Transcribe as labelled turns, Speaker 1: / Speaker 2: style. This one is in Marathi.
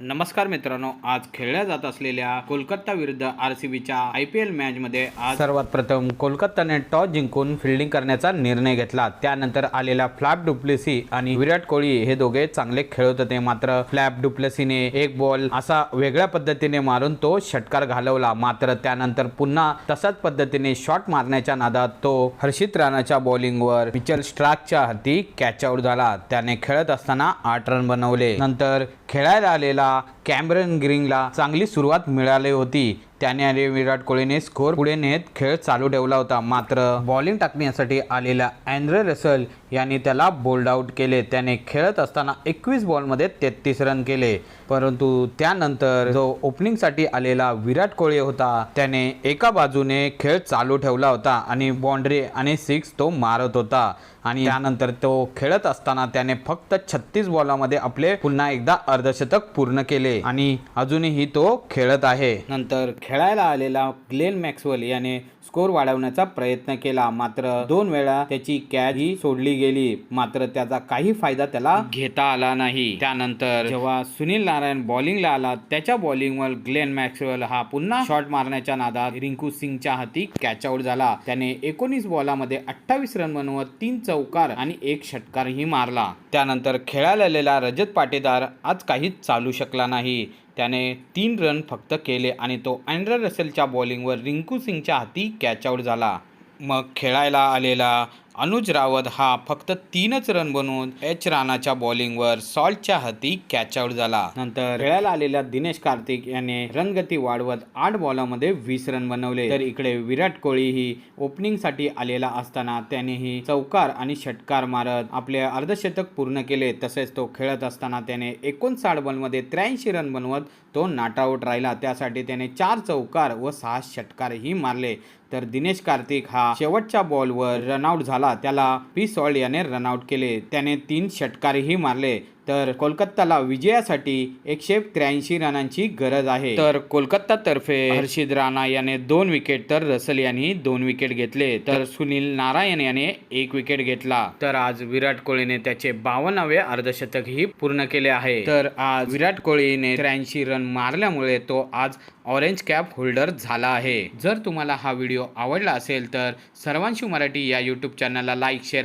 Speaker 1: नमस्कार मित्रांनो आज खेळल्या जात असलेल्या कोलकाता विरुद्ध आर सी बीच्या आय पी एल मॅचमध्ये आज सर्वात प्रथम कोलकाताने टॉस जिंकून फिल्डिंग करण्याचा निर्णय घेतला. त्यानंतर आलेल्या फ्लॅप डुप्लेसी आणि विराट कोहली हे दोघे चांगले खेळत होते. मात्र फ्लॅप डुप्लेसीने एक बॉल असा वेगळ्या पद्धतीने मारून तो षटकार घालवला. मात्र त्यानंतर पुन्हा तसाच पद्धतीने शॉट मारण्याच्या नादात तो हर्षित राणाच्या बॉलिंगवर मिचल स्ट्राकच्या हाती कॅच आऊट झाला. त्याने खेळत असताना आठ रन बनवले. नंतर खेळायला आलेला 감사합니다. कॅमरन ग्रीनला चांगली सुरुवात मिळाली होती. त्याने आणि विराट कोहलीने स्कोर पुढे नेत खेळ चालू ठेवला होता. मात्र बॉलिंग टाकण्यासाठी आलेला अँड्रे रसल यांनी त्याला बोल्ड आउट केले. त्याने खेळत असताना एकवीस बॉलमध्ये तेहतीस रन केले. परंतु त्यानंतर जो ओपनिंगसाठी आलेला विराट कोहली होता त्याने एका बाजूने खेळ चालू ठेवला होता आणि बाउंड्री आणि सिक्स तो मारत होता. आणि त्यानंतर तो खेळत असताना त्याने फक्त छत्तीस बॉलामध्ये आपले पुन्हा एकदा अर्धशतक पूर्ण केले. आणि अजूनही तो खेळत आहे. नंतर खेळायला आलेला ग्लेन मॅक्सवेल याने स्कोर वाढवण्याचा प्रयत्न केला. मात्र दोन वेळा त्याची कॅच ही सोडली गेली. मात्र त्याचा काही फायदा त्याला घेता आला नाही. त्यानंतर जेव्हा सुनील नारायण बॉलिंगला आला त्याच्या बॉलिंगवर ग्लेन मॅक्सवेल हा पुन्हा शॉट मारण्याच्या नादात रिंकू सिंगच्या हाती कॅच आउट झाला. त्याने एकोणीस बॉलामध्ये अठ्ठावीस रन बनवत तीन चौकार आणि एक षटकारही मारला. त्यानंतर खेळायला आलेला रजत पाटेदार आज काहीच चालू शकला नाही. त्याने तीन रन फक्त केले आणि तो अँड्रे रसेलच्या बॉलिंगवर रिंकू सिंगच्या हाती कॅचआउट झाला. मग खेळायला आलेला अनुज रावत हा फक्त तीनच रन बनवून एच राणाच्या बॉलिंगवर सॉल्टच्या हाती कॅच आउट झाला. नंतर खेळायला आलेल्या दिनेश कार्तिक याने रनगती वाढवत आठ बॉलामध्ये वीस रन बनवले. तर इकडे विराट कोहली ही ओपनिंगसाठी आलेला असताना त्यानेही चौकार आणि षटकार मारत आपले अर्धशतक पूर्ण केले. तसेच तो खेळत असताना त्याने एकोणसाठ बॉलमध्ये त्र्याऐंशी रन बनवत तो नाटआउट राहिला. त्यासाठी त्याने चार चौकार व सहा षटकारही मारले. तर दिनेश कार्तिक हा शेवटच्या बॉलवर रनआउट झाला. त्याला पी सॉल्ट याने रनआउट केले. त्याने तीन षटकारही मारले. तर कोलकाताला विजयासाठी एकशे त्र्याऐंशी रनांची गरज आहे. तर कोलकाता तर्फे हर्षित राणा याने दोन विकेट तर रसल यांनी दोन विकेट घेतले. तर सुनील नारायण याने एक विकेट घेतला. तर आज विराट कोहलीने त्याचे बावन्नावे अर्धशतकही पूर्ण केले आहे. तर आज विराट कोहलीने त्र्याऐंशी रन मारल्यामुळे तो आज ऑरेंज कॅप होल्डर झाला आहे. जर तुम्हाला हा व्हिडिओ आवडला असेल तर सर्वांशी मराठी या यूट्यूब चॅनलला लाईक शेअर